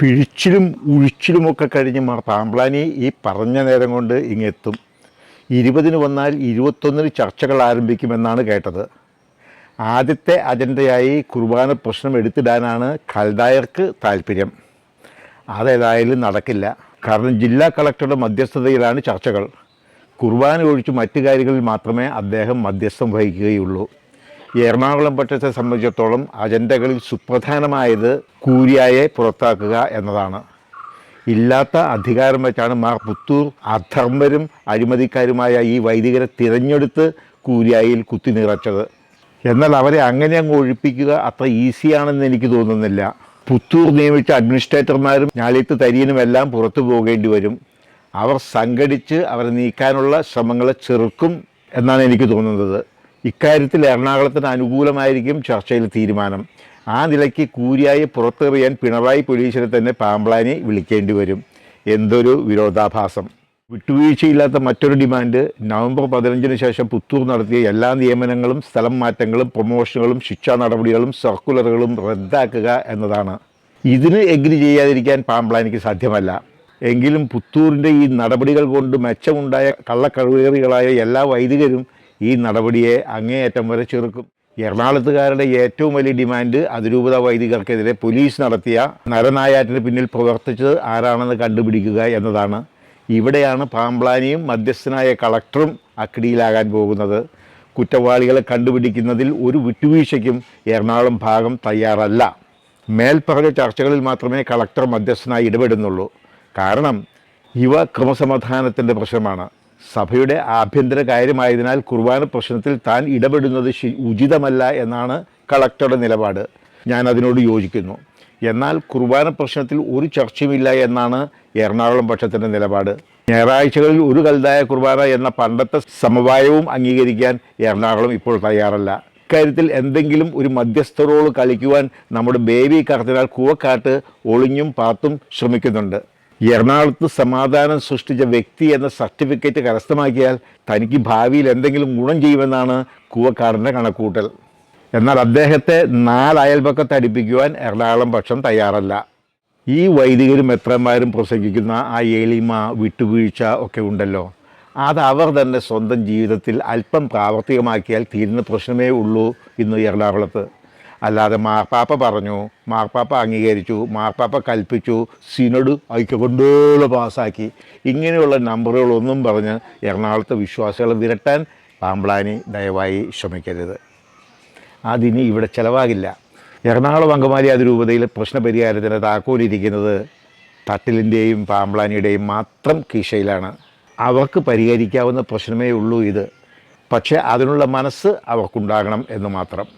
പിഴിച്ചിലും ഉഴിച്ചിലുമൊക്കെ കഴിഞ്ഞ് മാർ പാമ്പ്ലാനി ഈ പറഞ്ഞ നേരം കൊണ്ട് ഇങ്ങെത്തും. ഇരുപതിന് വന്നാൽ ഇരുപത്തൊന്നിന് ചർച്ചകൾ ആരംഭിക്കുമെന്നാണ് കേട്ടത്. ആദ്യത്തെ അജണ്ടയായി കുർബാന പ്രശ്നം എടുത്തിടാനാണ് ഖൽദായർക്ക് താല്പര്യം അതേതായാലും നടക്കില്ല. കാരണം ജില്ലാ കളക്ടറുടെ മധ്യസ്ഥതയിലാണ് ചർച്ചകൾ. കുർബാന ഒഴിച്ച് മറ്റു കാര്യങ്ങളിൽ മാത്രമേ അദ്ദേഹം മധ്യസ്ഥം വഹിക്കുകയുള്ളൂ. എറണാകുളം പട്ടണത്തെ സംബന്ധിച്ചിടത്തോളം അജണ്ടകളിൽ സുപ്രധാനമായത് കൂരിയായെ പുറത്താക്കുക എന്നതാണ്. ഇല്ലാത്ത അധികാരം വെച്ചാണ് മാർ പുത്തൂർ അധർമ്മരും അഴിമതിക്കാരുമായ ഈ വൈദികരെ തിരഞ്ഞെടുത്ത് കൂരിയായിൽ കുത്തി നിറച്ചത്. എന്നാൽ അവരെ അങ്ങനെ അങ്ങ് ഒഴിപ്പിക്കുക അത്ര ഈസിയാണെന്ന് എനിക്ക് തോന്നുന്നില്ല. പുത്തൂർ നിയമിച്ച അഡ്മിനിസ്ട്രേറ്റർമാരും ഞാലിത്ത് തരിയനുമെല്ലാം പുറത്തു പോകേണ്ടി വരും. അവർ സംഘടിച്ച് അവരെ നീക്കാനുള്ള ശ്രമങ്ങളെ ചെറുക്കും എന്നാണ് എനിക്ക് തോന്നുന്നത്. ഇക്കാര്യത്തിൽ എറണാകുളത്തിന് അനുകൂലമായിരിക്കും ചർച്ചയിൽ തീരുമാനം. ആ നിലയ്ക്ക് കൂരിയായി പുറത്തെറിയാൻ പിണറായി പോലീസിനെ തന്നെ പാമ്പ്ലാനി വിളിക്കേണ്ടി വരും. എന്തൊരു വിരോധാഭാസം. വിട്ടുവീഴ്ചയില്ലാത്ത മറ്റൊരു ഡിമാൻഡ് നവംബർ പതിനഞ്ചിന് ശേഷം പുത്തൂർ നടത്തിയ എല്ലാ നിയമനങ്ങളും സ്ഥലം മാറ്റങ്ങളും പ്രൊമോഷനുകളും ശിക്ഷാ നടപടികളും സർക്കുലറുകളും റദ്ദാക്കുക എന്നതാണ്. ഇതിന് എഗ്രി ചെയ്യാതിരിക്കാൻ പാമ്പ്ലാനിക്ക് സാധ്യമല്ല. എങ്കിലും പുത്തൂരിന്റെ ഈ നടപടികൾ കൊണ്ട് മെച്ചമുണ്ടായ കള്ളക്കഴുകേറികളായ എല്ലാ വൈദികരും ഈ നടപടിയെ അങ്ങേയറ്റം വരെ ചെറുക്കും. എറണാകുളത്തുകാരുടെ ഏറ്റവും വലിയ ഡിമാൻഡ് അതിരൂപത വൈദികർക്കെതിരെ പോലീസ് നടത്തിയ നരനായാറ്റിന് പിന്നിൽ പ്രവർത്തിച്ചത് ആരാണെന്ന് കണ്ടുപിടിക്കുക എന്നതാണ്. ഇവിടെയാണ് പാമ്പ്ലാനിയും മധ്യസ്ഥനായ കളക്ടറും അക്കിടിയിലാകാൻ പോകുന്നത്. കുറ്റവാളികളെ കണ്ടുപിടിക്കുന്നതിൽ ഒരു വിട്ടുവീഴ്ചയ്ക്കും എറണാകുളം ഭാഗം തയ്യാറല്ല. മേൽപ്പറഞ്ഞ ചർച്ചകളിൽ മാത്രമേ കളക്ടർ മധ്യസ്ഥനായി ഇടപെടുന്നുള്ളൂ. കാരണം ഇവ ക്രമസമാധാനത്തിന്റെ പ്രശ്നമാണ്. സഭയുടെ ആഭ്യന്തര കാര്യമായതിനാൽ കുർബാന പ്രശ്നത്തിൽ താൻ ഇടപെടുന്നത് ഉചിതമല്ല എന്നാണ് കളക്ടറുടെ നിലപാട്. ഞാൻ അതിനോട് യോജിക്കുന്നു. എന്നാൽ കുർബാന പ്രശ്നത്തിൽ ഒരു ചർച്ചയുമില്ല എന്നാണ് എറണാകുളം പക്ഷത്തിന്റെ നിലപാട്. ഞായറാഴ്ചകളിൽ ഒരു കൽതായ കുർബാന എന്ന പണ്ടത്തെ സമവായവും അംഗീകരിക്കാൻ എറണാകുളം ഇപ്പോൾ തയ്യാറല്ല. ഇക്കാര്യത്തിൽ എന്തെങ്കിലും ഒരു മധ്യസ്ഥ റോൾ കളിക്കുവാൻ നമ്മുടെ ബേബി കർദിനാൾ കൂവക്കാട്ട് ഒളിഞ്ഞും പാത്തും ശ്രമിക്കുന്നുണ്ട്. എറണാകുളത്ത് സമാധാനം സൃഷ്ടിച്ച വ്യക്തി എന്ന സർട്ടിഫിക്കറ്റ് കരസ്ഥമാക്കിയാൽ തനിക്ക് ഭാവിയിൽ എന്തെങ്കിലും ഗുണം ചെയ്യുമെന്നാണ് കൂവക്കാടിന്റെ കണക്കൂട്ടൽ. എന്നാൽ അദ്ദേഹത്തെ നാല് അയൽപക്കത്ത് അടുപ്പിക്കുവാൻ എറണാകുളം പക്ഷം തയ്യാറല്ല. ഈ വൈദികരും എത്രമാരും പ്രസംഗിക്കുന്ന ആ എളിമ വിട്ടുവീഴ്ച ഒക്കെ ഉണ്ടല്ലോ. അത് അവർ തന്നെ സ്വന്തം ജീവിതത്തിൽ അല്പം പ്രാവർത്തികമാക്കിയാൽ തീരുന്ന പ്രശ്നമേ ഉള്ളൂ ഇന്ന് എറണാകുളത്ത്. അല്ലാതെ മാർപ്പാപ്പ പറഞ്ഞു മാർപ്പാപ്പ അംഗീകരിച്ചു മാർപ്പാപ്പ കൽപ്പിച്ചു സിനഡ് ഐക്യകൊണ്ടുള്ള പാസ്സാക്കി. ഇങ്ങനെയുള്ള നമ്പറുകളൊന്നും പറഞ്ഞ് എറണാകുളത്തെ വിശ്വാസികളെ വിരട്ടാൻ പാമ്പ്ലാനി ദയവായി ശ്രമിക്കരുത്. അതിനി ഇവിടെ ചിലവാകില്ല. എറണാകുളം അങ്കമാലി അതിരൂപതയിൽ പ്രശ്നപരിഹാരത്തിന് താക്കോലിരിക്കുന്നത് തട്ടിലിന്റെയും പാമ്പ്ലാനിയുടെയും മാത്രം കീശയിലാണ്. അവർക്ക് പരിഹരിക്കാവുന്ന പ്രശ്നമേ ഉള്ളൂ ഇത്. പക്ഷേ അതിനുള്ള മനസ്സ് അവർക്കുണ്ടാകണം എന്ന് മാത്രം.